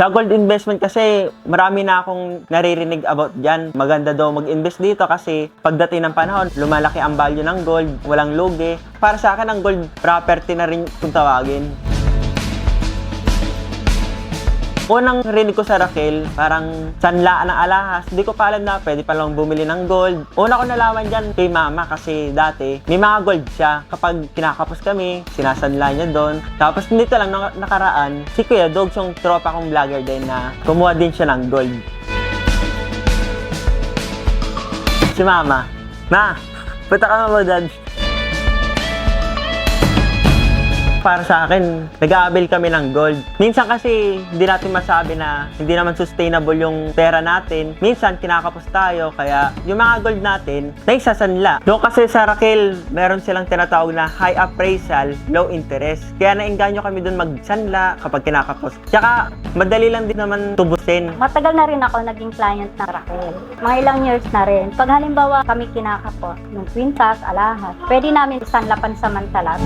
Sa gold investment kasi, marami na akong naririnig about dyan. Maganda daw mag-invest dito kasi pagdating ng panahon, lumalaki ang value ng gold, walang lugi. Para sa akin, ang gold property na rin kung tawagin. Unang rinig ko sa Raquel, parang sanla ng alahas. Hindi ko pa alam na pwede pa lang bumili ng gold. Una ko nalaman dyan kay mama kasi dati may mga gold siya. Kapag kinakapos kami, sinasanla niya doon. Tapos nito lang nak- nakaraan, si Kuya Dogs yung tropa kong vlogger din na kumuha din siya ng gold. Si mama, Ma, punta ka mo dad. Para sa akin, nag-aabil kami ng gold. Minsan kasi hindi natin masabi na hindi naman sustainable yung pera natin. Minsan kinakapos tayo kaya yung mga gold natin naisasanla. Doon kasi sa Raquel, meron silang tinatawag na high appraisal, low interest. Kaya nainganyo kami doon magsanla kapag kinakapos. Tsaka madali lang din naman tubusin. Matagal na rin ako naging client ng Raquel. Mga ilang years na rin. Pag halimbawa kami kinakapos, yung kwintas, alahas, pwede namin sanlapan samantala.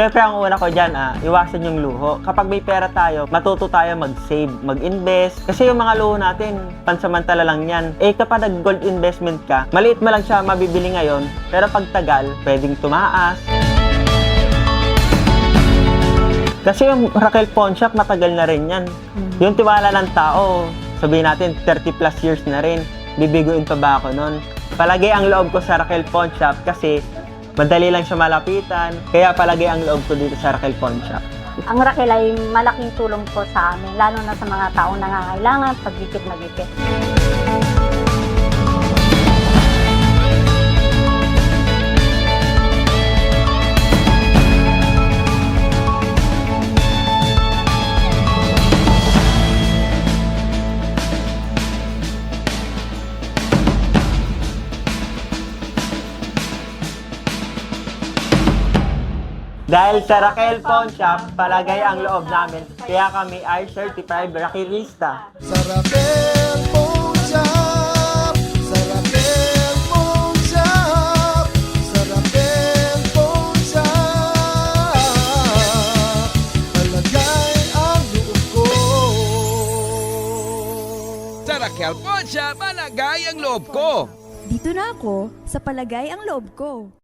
Siyempre, ang una ko dyan, ah, iwasan yung luho. Kapag may pera tayo, matuto tayo mag-save, mag-invest. Kasi yung mga luho natin, pansamantala lang yan. Eh, kapag nag-gold investment ka, maliit mo lang siya mabibili ngayon, pero pag tagal, pwedeng tumaas. Kasi yung Raquel Shop, matagal na rin yan. Yung tiwala ng tao, sabihin natin, 30 plus years na rin. Bibiguin pa ba ako nun? Palagi ang loob ko sa Raquel Pawn Shop kasi madali lang siya malapitan. Kaya palagi ang loob ko dito sa Raquel Pawn Shop. Ang Raquel ay malaking tulong po sa amin, lalo na sa mga taong nangangailangan, pagdikit na dikit. Dahil sa Raquel Pawn Shop, palagay ang loob namin. Kaya kami ay certified Raquelista. Sa Raquel Phone Shop Sa Raquel Phone Shop Sa Raquel Phone Shop Palagay ang loob ko Sa Raquel Poncha, malagay ang loob ko. Dito na ako sa palagay ang loob ko.